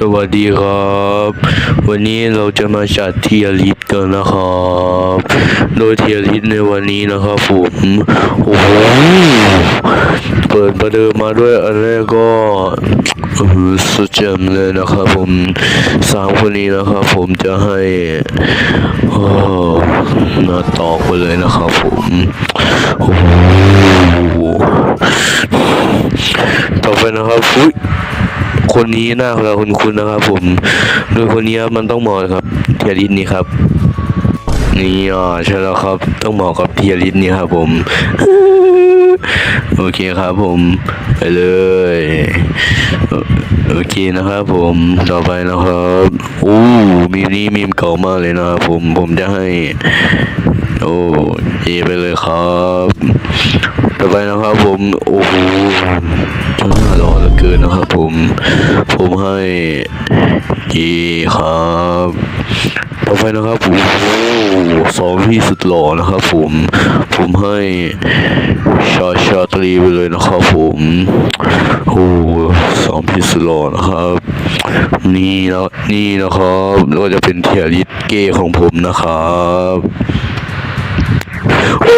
สวัสดีครับ วันนี้เราจะมาจัดเทียริสกันนะครับ โดยเทียริสในวันนี้นะครับผมโอ้โหเปิดประเดิมมาด้วยอันแรกก็ออสุดเจ๋งเลยนะครับผมสามคนนี้นะครับผมจะให้โอ้หน้าตอกไปเลยนะครับผมโอ้โหต่อไปนะครับอุ้ย คนนี้หน้าเราคุณคุณนะครับ ผม โดยคนนี้มันต้องเหมาะครับ เทียริสนี่ครับ นี่อ่าใช่แล้วครับต้องเหมาะกับเทียริสนี่ครับ ผม โอเคครับผมไปเลย โอเคนะครับผมต่อไปนะครับโอ้มีนี้มีมเก่ามากเลยนะครับผมผมจะให้ โอ้เอไปเลยครับ ต่อไปนะครับผม โอ้โหน่าหล่อเหลือเกินนะครับผม ผมให้เอครับ ต่อไปนะครับผมโอ้โหสองที่สุดหล่อนะครับผม ผมให้ชาชาตรีไปเลยนะครับผมโอ้สองที่สุดหล่อนะครับ นี่นะนี่นะครับแล้วก็จะเป็นเทียริสเก้ของผมนะครับ Oh!